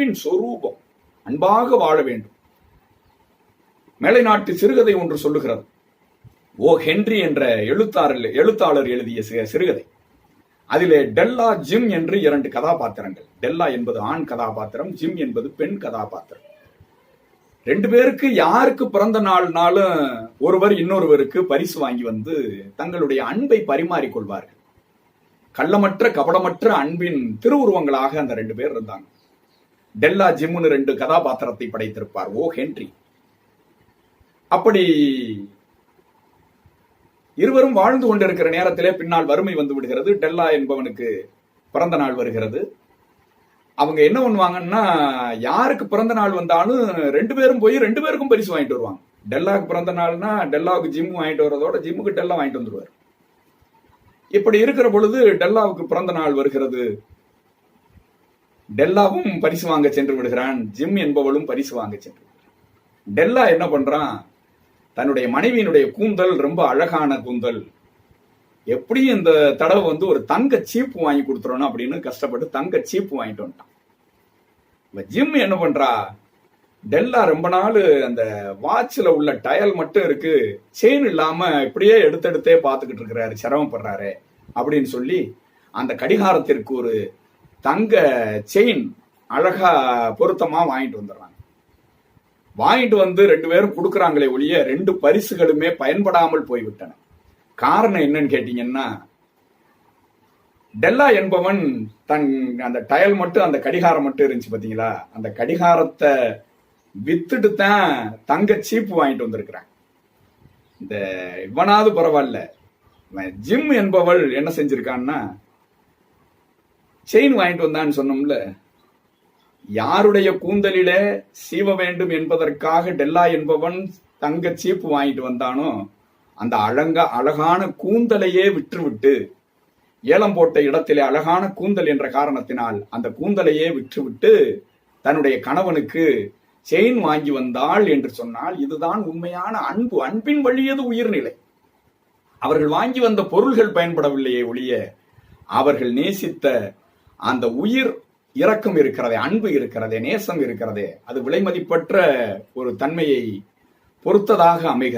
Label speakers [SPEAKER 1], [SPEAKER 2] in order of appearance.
[SPEAKER 1] அன்பின் சொரூபம். அன்பாக வாழ வேண்டும். மேலை நாட்டு சிறுகதை ஒன்று சொல்லுகிறது. ஓ ஹென்றி என்ற எழுத்தாளர் எழுத்தாளர் எழுதிய சிறுகதை. அதிலே டெல்லா ஜிம் என்று இரண்டு கதாபாத்திரங்கள். டெல்லா என்பது ஆண் கதாபாத்திரம் ஜிம் என்பது பெண் கதாபாத்திரம். ரெண்டு பேருக்கு யாருக்கு பிறந்த நாள்னாலும் ஒருவர் இன்னொருவருக்கு பரிசு வாங்கி வந்து தங்களுடைய அன்பை பரிமாறிக்கொள்வார்கள். கள்ளமற்ற கபடமற்ற அன்பின் திருவுருவங்களாக அந்த ரெண்டு பேர் இருந்தாங்க. டெல்லா ஜிம்னு ரெண்டு கதாபாத்திரத்தை படைத்திருப்பார். ஓ ஹென்றி. அப்படி இருவரும் வாழ்ந்து கொண்டிருக்கிற நேரத்திலே பின்னால் வறுமை வந்து விடுகிறது. டெல்லா என்பவனுக்கு பிறந்த நாள் வருகிறது. அவங்க என்ன பண்ணுவாங்கன்னா யாருக்கு பிறந்த நாள் வந்தாலும் ரெண்டு பேரும் போய் ரெண்டு பேருக்கும் பரிசு வாங்கிட்டு வருவாங்க. டெல்லாவுக்கு பிறந்த நாள்னா டெல்லாவுக்கு ஜிம் வாங்கிட்டு வரதோட ஜிம்முக்கு டெல்லா வாங்கிட்டு வந்துருவார். இப்படி இருக்கிற பொழுது டெல்லாவுக்கு பிறந்த நாள் வருகிறது. டெல்லாவும் பரிசு வாங்க சென்று விடுகிறான். ஜிம் என்பவளும் பரிசு வாங்க சென்று டெல்லா என்ன பண்றான்? தன்னுடைய மனைவியினுடைய கூந்தல் ரொம்ப அழகான கூந்தல். எப்படி இந்த தடவை வந்து ஒரு தங்க சீப்பு வாங்கி கொடுத்துறோம் அப்படின்னு கஷ்டப்பட்டு தங்க சீப்பு வாங்கிட்டு வந்துட்டான். ஜிம் என்ன பண்றா? டெல்லா ரொம்ப நாள் அந்த வாட்சில் உள்ள டயல் மட்டும் இருக்கு. செயின் இல்லாம இப்படியே எடுத்தெடுத்தே பார்த்துக்கிட்டு இருக்கிறாரு சிரமப்படுறாரு அப்படின்னு சொல்லி அந்த கடிகாரத்திற்கு ஒரு தங்க செயின் அழகா பொருத்தமா வாங்கிட்டு வந்துடுறாங்க. வாங்கிட்டு வந்து ரெண்டு பேரும் கொடுக்குறாங்களே ஒழிய ரெண்டு பரிசுகளுமே பயன்படாமல் போய்விட்டன. காரணம் என்னன்னு கேட்டீங்கன்னா டெல்லா என்பவன் தன் அந்த டயல் மட்டும் அந்த கடிகாரம் மட்டும் இருந்துச்சு பாத்தீங்களா? அந்த கடிகாரத்தை வித்துட்டு தான் தங்க சீப்பு வாங்கிட்டு வந்திருக்கிறான். இந்த இவனாவது பரவாயில்ல. ஜிம் என்பவள் என்ன செஞ்சிருக்கான்னா செயின் வாங்கிட்டு வந்தான்னு சொன்னோம்ல யாருடைய கூந்தலிலே சீவ வேண்டும் என்பதற்காக டெல்லா என்பவன் தங்க சீப்பு வாங்கிட்டு வந்தானோ அந்த அழங்க அழகான கூந்தலையே விற்றுவிட்டு ஏலம் போட்ட இடத்திலே அழகான கூந்தல் என்ற காரணத்தினால் அந்த கூந்தலையே விற்றுவிட்டு தன்னுடைய கணவனுக்கு செயின் வாங்கி வந்தாள் என்று சொன்னால் இதுதான் உண்மையான அன்பு அன்பின் வழியது உயிர்நிலை. அவர்கள் வாங்கி வந்த பொருள்கள் பயன்படவில்லையே ஒழிய அவர்கள் நேசித்த அந்த உயிர் இரக்கம் இருக்கிறது அன்பு இருக்கிறது நேசம் இருக்கிறது அது விலைமதிப்பற்ற ஒரு தன்மையை பொறுத்ததாக அமைகிறது.